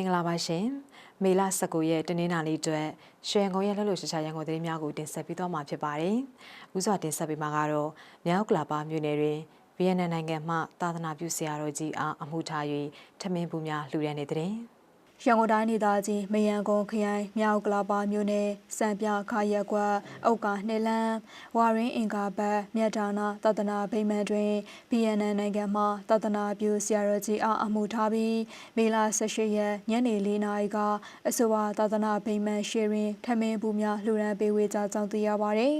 င်္ဂလာပါရှင်မေလ19ရက်တနင်္လာနေ့အတွက်ရွှေငုံရဲ့လှလှရှာရှာရန်ကုန်သတင်းများကိုတင်ဆက်ပေးသွားမှာဖြစ်ပါတယ်ဥစွာတင်ဆက်ပေးမှာကတော့မြောက်ကလာပါမြို့နယ်တွင်ဗီယက်နမ်နိုင်ငံမှသာသနာပြုဆရာတော်ကြီးအားအမှုထား၍ထမင်းပူများလှူဒါန်းနေတဲ့တဲ့ ရန်ကုန်တိုင်းဒေသကြီးမယံကုန်းခရိုင်မြောက်ကလာပါမြို့နယ်စံပြခါရက်ကွက်အုတ်ကနှလန်းဝါရင်းအင်္ဂါဘတ်မြတ်ဒါနာသဒ္ဒနာဗိမာန်တွင် BNN နိုင်ငံမှသဒ္ဒနာပြုဆရာတော်ကြီးအားအမှုထားပြီးမေလ18ရက်ညနေ4နာရီကအဆိုပါသဒ္ဒနာဗိမာန်ရှေရင်ထမင်းဘူးများလှူဒန်းပေးဝေကြကြောင်းသိရပါသည်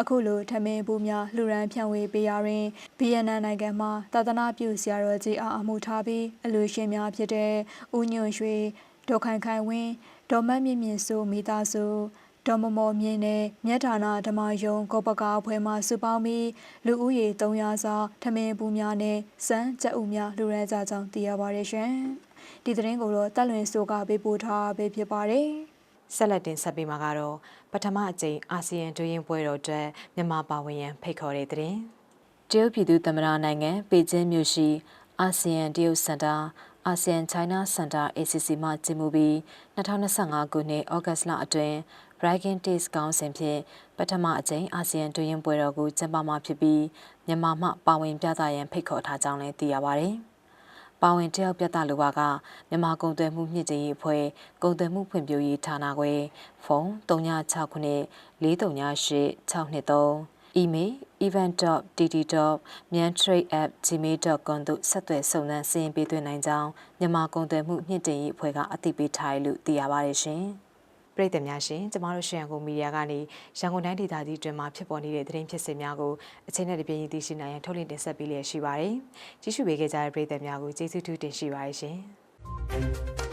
အခုလိုထမင်းဘူးများလှူဒန်းဖြန့်ဝေပေးရာတွင် BNN နိုင်ငံမှသဒ္ဒနာပြုဆရာတော်ကြီးအားအမှုထားပြီးအလူရှင်များဖြစ်တဲ့ဦးညွန့်ရွှေ ဒေါ်ခိုင်ခိုင်ဝင်းဒေါ်မတ်မြင့်မြင့်စုမိသားစုဒေါ်မမော်မြင့်နဲ့မြတ်ဌာနဓမ္မယုံကောပကာအဖွဲ့မှစုပေါင်းပြီးလူဦးရေ300စာထမင်းပူများနဲ့စမ်းကြက်ဥများလူရဲကြကြောင်းသိရပါတယ်ရှင်။ဒီသတင်းကိုတော့တက်လွင်စိုးကပေးပို့ထားပေးဖြစ်ပါတယ်ဆက်လက်တင်ဆက်ပေးမှာကတော့ပထမအကြိမ်အာဆီယံတွင်းပွဲတော်အတွက်မြန်မာပါဝင်ရန်ဖိတ်ခေါ်တဲ့တဲ့တရုတ်ပြည်သူသမ္မတနိုင်ငံပေကျင်းမြို့ရှိအာဆီယံတရုတ်စင်တာ အာဆီယံ China Center ACC မှကျင်းပပြီး2025ခုနှစ်ဩဂတ်လအတွင်း Dragon Taste ကောင်းစဉ်ဖြင့်ပထမအကြိမ်အာဆီယံတွင်းပွဲတော်ကိုကျင်းပမှာဖြစ်ပြီးမြန်မာမှပါဝင်ပြသရန်ဖိတ်ခေါ်ထားကြောင်းလည်းသိရပါတယ်။ပါဝင်တယောက်ပြသလိုပါကမြန်မာကုန်သွယ်မှုမြင့်တင်ရေးအဖွဲ့ကုန်သွယ်မှုဖွံ့ဖြိုးရေးဌာနခွဲဖုန်း369ခုနှစ်438 email event.dd.miantrade@gmail.com သို့ဆက်သွယ်စုံစမ်းစာရင်းပေးသွင်းနိုင်ကြောင်းမြန်မာကုန်သွယ်မှုမြင့်တင်ရေးအဖွဲ့ကအသိပေးထားတယ်လို့သိရပါတယ်ရှင်။ပြည်သူများရှင်ကျမတို့ရှန်ကုန်မီဒီယာကနေရန်ကုန်တိုင်းဒေသကြီးတွင်မှာဖြစ်ပေါ်နေတဲ့သတင်းဖြစ်စဉ်များကိုအချိန်နဲ့တပြေးညီသိရှိနိုင်ရန်ထုတ်လင်းတင်ဆက်ပေးလျက်ရှိပါတယ်။ကြည့်ရှုပေးကြတဲ့ပြည်သူများကိုကျေးဇူးတူတင်ရှိပါတယ်ရှင်။